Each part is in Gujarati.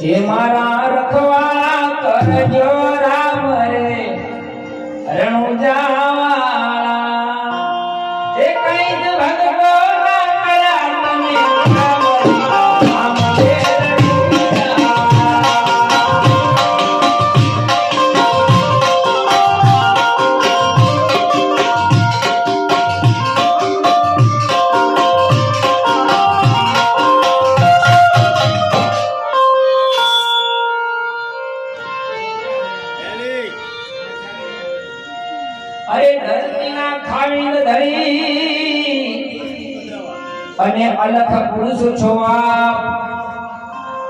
જે મારા રખવા કરજો રે અને અલખ પુરુષ છો આપ.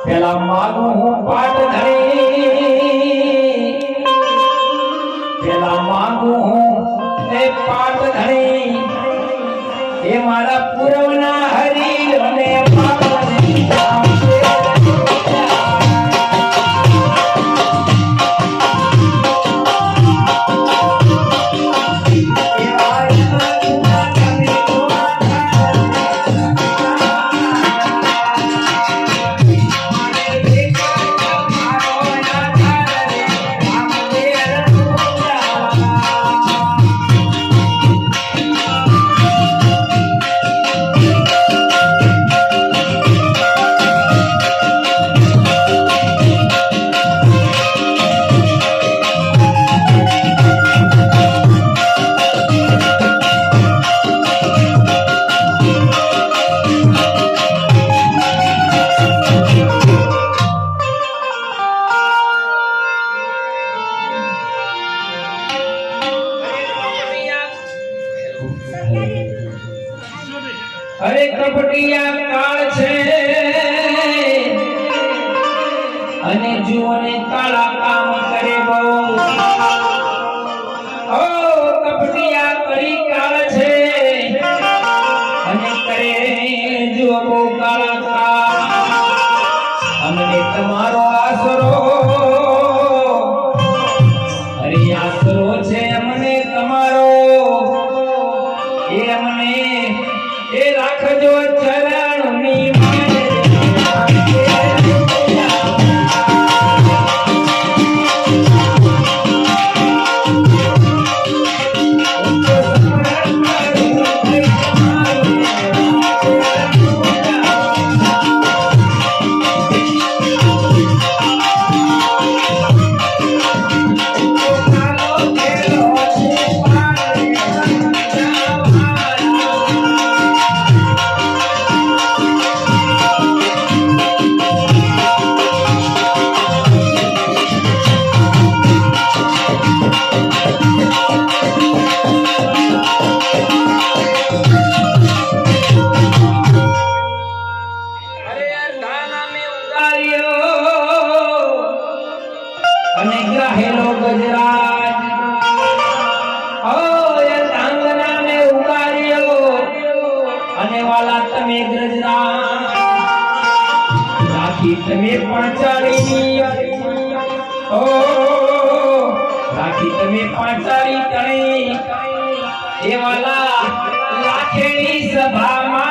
પેલા માગું હું પાટ ધરી પેલા માગું હું એ પાટ ધરી એ મારા પૂરવના હરી અને અરે કપટિયા કાળ છે. અને જુઓને કાળા કામ કરે બહુ. ઓ કપટિયા કરી કાળ છે. અને કરે જુઓ બહુ કાળા અને વાલા તમે ગ્રજરાજ રાખી તમે પાંચાળી ઓ રાખી તમે પાંચાળી તણી. એ વાલા લાખેણી સભામાં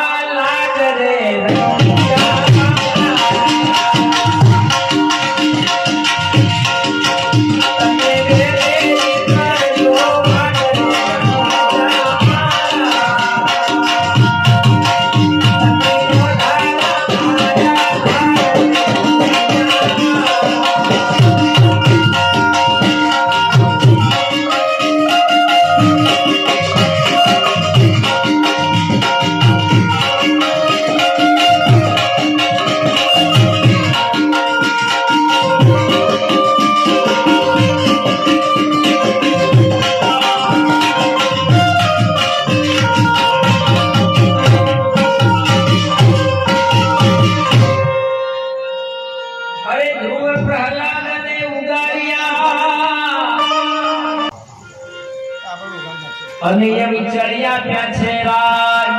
અને એમ ચડિયા ત્યાં છે રાજ.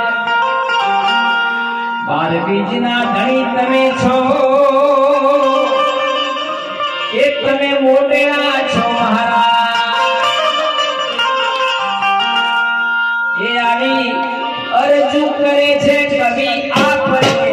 બાર બીજના ધણી તમે છો. એ તમે મોટેરા છો મહારાજ. એ આવી અરજુ કરે છે કવિ આ પર